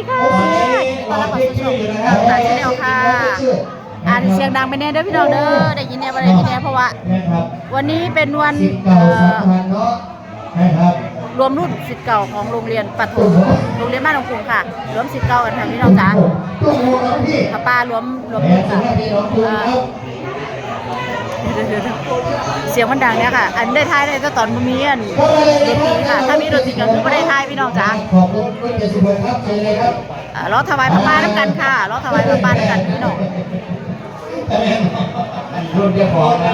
ดีค่ะตอนรับเข้าสู่ช่องต่างชาแนลค่ะอ่านเสียงดังไปแน่เด้อพี่น้องเด้อได้ยินแน่บ่ได้ยินแน่เพราะว่านะครับวันนี้เป็นวันสิทธิ์เอ่เก่าอสำคัญเนาะนะครับรวมรุ่นสิทธิ์เก่าของโรงเรียนปฐมโรงเรียนบ้านหลวงกรุงค่ะ รวมสิทธิ์เก่ากันค่ะพี่น้องจ๋าตุ้มโมครับพี่ป้าป้ารวมรวมแหมรุ่นสำค่ะ เดี๋ยวๆๆเสียงมันดังเนี่ยค่ะ อันได้ทายได้แต่ตอนบ่มีอันดนตรีค่ะ ถ้ามีดนตรีก็คือบ่ได้ทายพี่น้องจ๋าขอบคุณรุ่นเจ็ดสิบหกครับเชิญเลยครับอ่าร้องถวายพระป้าน้ำกันค่ะร้องถวายพระป้าน้ำกันพี่น้องรุ่นเจ้าของนะ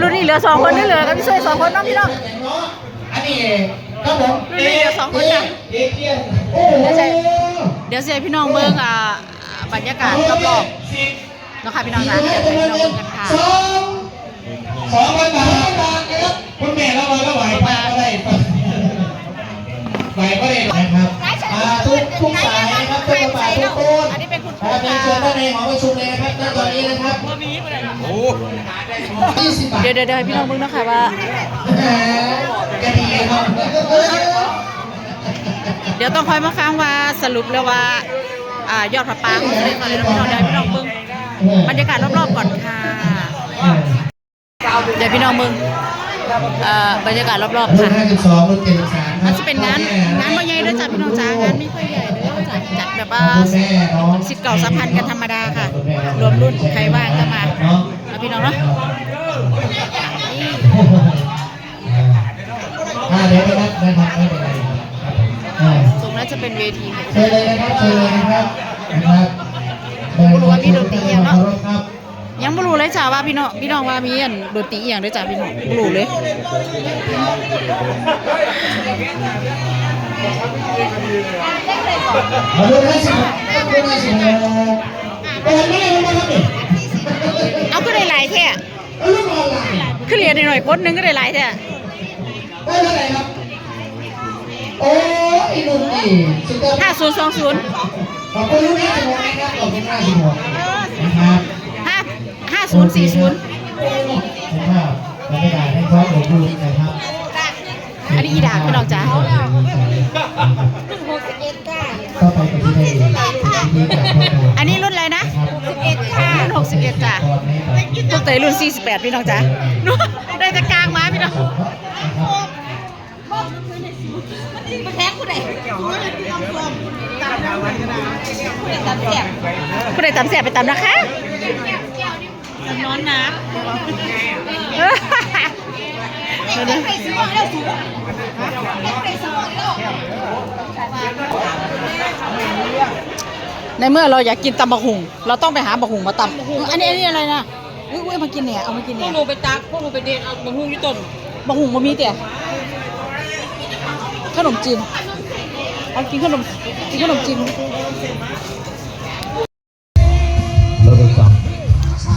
รุ่นนี้เหลือสองคนนี่เหลือกับพี่ช่วยสองคนเน้องพี่น้องอันนี้ครับผมรุ่นนี้เหลือสองคนจ้ะเอเกียนโอ้โหเดี๋ยวเสียพี่น้องเบิ่งอ่าบรรยากาศรอบๆเนาะค่ะพี่น้องนะเดี๋ยวให้พี่น้องเบิ่งกันค่ะสองสองพันบาทนะครับคุณแม่เราเราไหวไปก็ได้ไหวก็ได้นะครับอ่าทุกทุกสายนะครับทุกกระเป๋าทุกต้นอันนี้เป็นคุณครูนะครับเรียนเชิญด้านในหอประชุมเลยนะครับณตอนนี้นะครับโอ้ยี่สิบบาทเดี๋ยวเดี๋ยวเดี๋ยวให้พี่น้องเบิ่งเนาะค่ะว่าแหมแกดีครับเดี๋ยวต้องคอยมาฟังว่าสรุปแล้วว่าอ่ายอดพระปางของเด็กอะไรนะพี่น้องเดี๋ยวให้พี่น้องเบิ่ง บรรยากาศรอบๆก่อนค่ะเดี๋ยวพี่น้องเบิ่งอ่าบรรยากาศรอบๆรุ่นค่ะห้าสิบสองรุ่นเจ็ดสิบสามครัมับนจะเป็นงานงานบ่ใหญ่เด้วยจ้ะพี่น้องจ้างานไม่ค่อยใหญ่เด้อจ้ะจัดแบบว่าคุณแม่น้องสิบเก่าสัมพันธ์กันธรรมดาค่ะ รวมรุ่นใครว่างก็มาเอาพี่น้องเนาะนี่อ่าเดี๋ยวนะครับนะครับไม่เป็นไรครับอ่าตรงนั้นจะเป็นเวทีค่ะเชิญเลยนะครับเชิญเลยนะครับนะครับ ไม่รู้ว่ามีดนตรียังเนอะครับยังไม่รู้เลยจ้ะว่าพี่น้องพี่น้องว่ามีอันดนตรีอหย่างด้วยจ้ะพี่น้องไม่รู้เลยมาดูนะสิมาดูนะสิเปิดไม่ได้รู้ไหมครับนี่เอาก็ได้หลายแท้เอาลูกออนไลน์คือเรียนหน่อยๆคนหนึงก็ได้หลายแท้ได้เท่าไหร่ครับโอ้ยหนุ่มนี่สุดยอดห้าศูนย์สองศูนย์ ขอบคุณลูกห้าสิบหกนะครับขอบคุณห้าสิบหกนะครับห้าห้าศูนย์สี่ศูนย์นะครับบรรยากาศให้พร้อมอบอุ่นนะครับอันนี้อีดาพี่น้องจ้ะก็ไปกับที่ได้ดีที่จากพ่อครูอันนี้รุ่นอะไรนะครับรุ่นหกสิบเอ็ดจ้ะตอนนี้ไปพวกเตยรุ่นสี่สิบแปดพี่น้องจ้ะนู่นได้แต่กลางมาพี่น้อง ผู้ใดตำแสบไปตำนะคะนอนนะในเมื่อเราอยากกินตำบักหุง เราต้องไปหาบักหุงมาตำอันนี้อันนี้อะไรนะอุ้ยอุ้ยมากินเนี่ยเอามากินพวเนี่กยหนูไปตักพวกหนูไปเด็ดเอาบะฮุ่งอยู่ต้นบักหุงมามีแต่ขนมจีน เอากินขนมกินขนมจีนเราไปจับ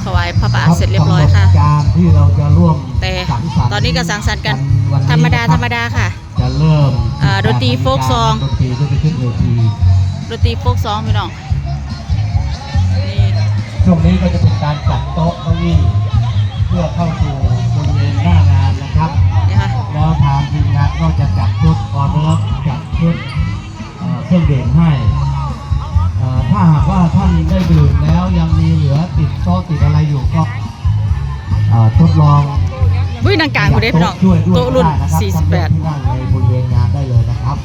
ถวายพระบาทเสร็จเรียบร้อยค่ะ การที่เราจะร่วมแต่สังสรรค์ตอนนี้ก็สังสรรค์กันวันนี้ธรรมดานะคธบรรมดาค่ะ จะเริ่มอ่าดนตรีโฟล์คซองดนตรีก็จะขึ้นเวทีดนตรีโฟกซองพี่น้องนี่ช่วงนี้ก็จะเป็นการจัดโต๊ะเก้าอี้เพื่อเข้าสู่ ท่านได้ดื่มแล้วยังมีเหลือติดโต๊ะติดอะไรอยู่ก็เอ่อทดลองวิ่งนางกลางกูได้พี่น้องช่วยด้วยโต๊ะรุ่นก็ได้ะคบท่านเลือกที่นั่งในบริเวณงานได้เลยนะครับ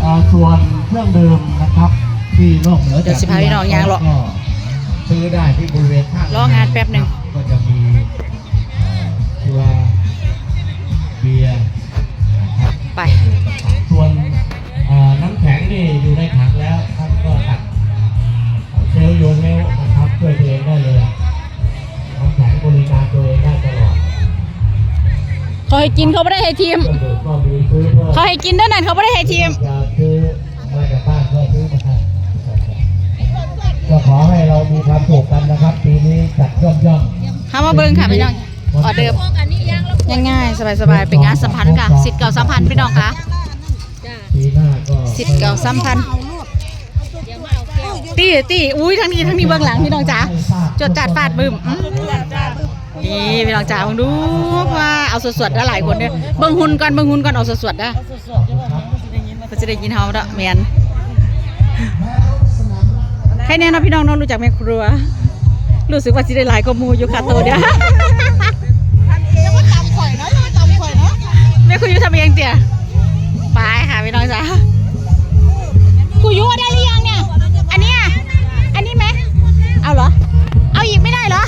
เอ่อส่วนเครื่องดื่มนะครับที่นอกเหนือเดี๋จายกวสิพาพี่น้องย่างเลาะก็ซื้อได้ที่บริเวณข้างรองานแป๊บหนึ่งก็จะมีเอ่อตัวเบียร์นะครับไปส่วนเอ่อ น้ำแข็งนี่อยู่ในถังแล้วท่านก็ตัดเซลล์โยนเมลนะครับช่วยตัวเองได้เลยน้ำแข็งบริการตัวเองได้ตลอดเขาให้กินเขาไม่ได้ให้ทีมเครื่องดื่มก็มีซื้อเพื่อเขาให้กินเท่านั้นเขาไม่ได้ให้ทีม จะซื้อมาจากบ้านก็ซื้อมาทานก็ขอให้เรามีความสุขกันนะครับ ปีนี้จัดย่อมย่อมเข้ามาเบิ้งค่ะพี่น้องออเดิมง่ายๆสบายๆเป็นงานสัมพันธ์ค่ะสิทธิ์เก่าสัมพันธ์พี่น้องค่ะปีหน้าก็ สิทธิ์เก่าสัมพันธ์ตีตีอุ้ยทั้งนี้ทั้งนี้เบื้องหลังพี่น้องจ๋าจดจัดฟาดบึ้มอืมนี่พี่น้องจ๋าเบิ่งดูว่าเอาสดๆได้หลายคนเด้อเบิ่งหุ่นก่อนเบิ่งหุ่นก่อนเอาสดๆนะสดๆด้วยว่ามันจะได้ยินก็จะได้ยินเฮาเด้อแม่นใครแน่เนาะพี่น้องเน้องรู้จักแม่ครัว รู้สึกว่าสิได้หลายกว่าหมู่อยู่ค่ะตัวเดียวยังว่าตำข่อยเนาะยังว่าตำข่อยเนาะแม่ครูอยู่ทำเองเตี่ย ไปค่ะพี่น้องจ้ากูยุได้หรือยังเนี่ย อันเนี้ยอันนี้ไหม เอาเหรอ เอาอีกไม่ได้เหรอ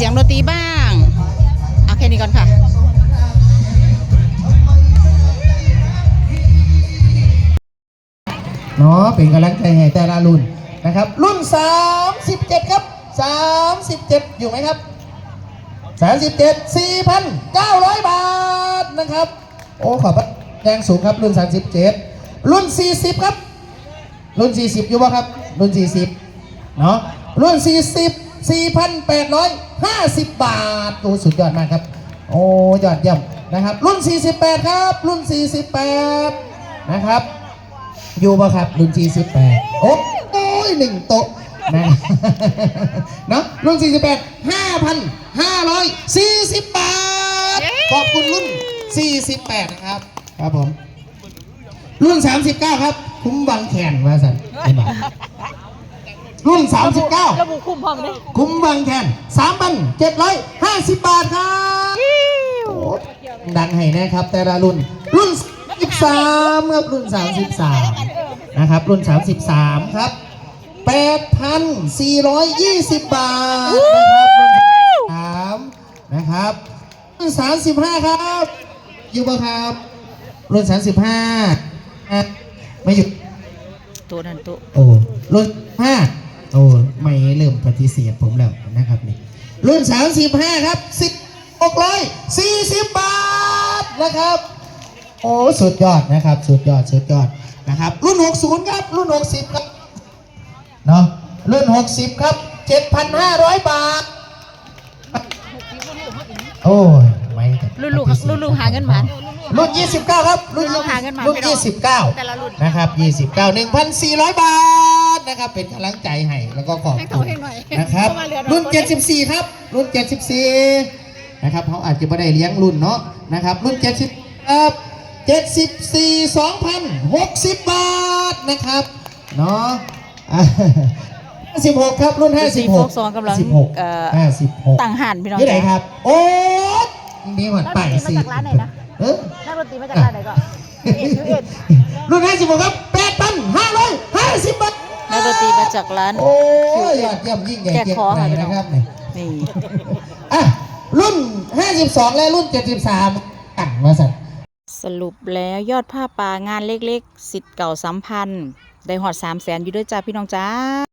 เสียงดนตรีบ้างเอาแค่นี้ก่อนค่ะเนาะเป็นกำลังใจให้แต่ละรุ่นนะครับ รุ่น 37 ครับ 37 อยู่ไหมครับ 37 4,900 บาทนะครับ โอ้ขอบแรงสูงครับรุ่น 37 รุ่น 40 ครับ รุ่น 40 อยู่ป่ะครับ รุ่น 40 เนาะรุ่น 40 4,850 บาทโอ้สุดยอดมากครับ โอ้ยอดเยี่ยมนะครับ รุ่น 48 ครับ รุ่น 48 นะครับ อยู่ป่ะครับ รุ่น 48 โอ้โอ้ยหนึ่งโต๊ะนะเนาะรุ่น 48 5,540 บาท ขอบคุณรุ่น 48 นะครับ ครับผม รุ่น 39 ครับ คุ้มบางแขนมาสันเป็นบาท รุ่น39ระบุคุ้มพร้อมเลยคุ้มบางแขน3,750 บาทครับโอ้ดังให้นะครับ แต่ละรุ่น รุ่น33ครับรุ่น 33 นะครับ รุ่น 33 ครับ 8,420 บาทนะครับรุ่น33นะครับรุ่น35 ครับ อยู่ป่ะครับ รุ่น 35อะไม่อยู่ ตัวนั้นตัว โอ้รุ่นห้า โอ้ไม่เริ่มปฏิเสธผมแล้วนะครับนี่รุ่นสามสิบห้าครับสิบหกร้อยสี่สิบบาทนะครับ โอ้สุดยอดนะครับ สุดยอดสุดยอดนะครับ รุ่นหกศูนย์ครับ รุ่นหกสิบครับเนาะรุ่นหกสิบครับเจ็ดพันห้าร้อยบาท โอ้ยไม่แต่รุ่นลูกรุ่นลูกหาเงินหมานรุ่น 29 ครับ รุ่นรุ่นหาเงินมารุ่นไม่ต้อง29แต่ละรุ่นนะครับ 29 1,400 บาท นะครับเป็นกำลังใจให้แล้วก็ขอบคุณนะครับรุ่น 74 ครับ รุ่น 74 นะครับเขาอาจจะไม่ได้เลี้ยงรุ่นเนาะนะครับ รุ่น 70ครับ74 2,060 บาทนะครับเนาะอะ56 ครับ รุ่นรุ่น56 4กำลัง16เอ่อ56 ต่างหันพี่น้องที่ไหนจ๋าครับ โอ้ยมีหมดไปสินักดนตรีมาจากร้านไหนนะ เออ นักดนตรีมาจากร้านไหนก่อนรุ่นห้าสิบหกครับแปดพันห้าร้อยห้าสิบบาท นักดนตรีมาจากร้าน โอ้ยยอดเยี่ยมยิ่งใหญ่แกะเกียรคอติค่ะใหพี่น้อง นะครับเนี่ยนี่ อะรุ่นห้าสิบสองและรุ่นเจ็ดสิบสามอะมาสั่นสรุปแล้วยอดผ้าป่างานเล็กๆ สิทธิ์เก่าสัมพันธ์ ได้หอด3 0 0แสนอยู่ด้วยจ้าพี่น้องจ้า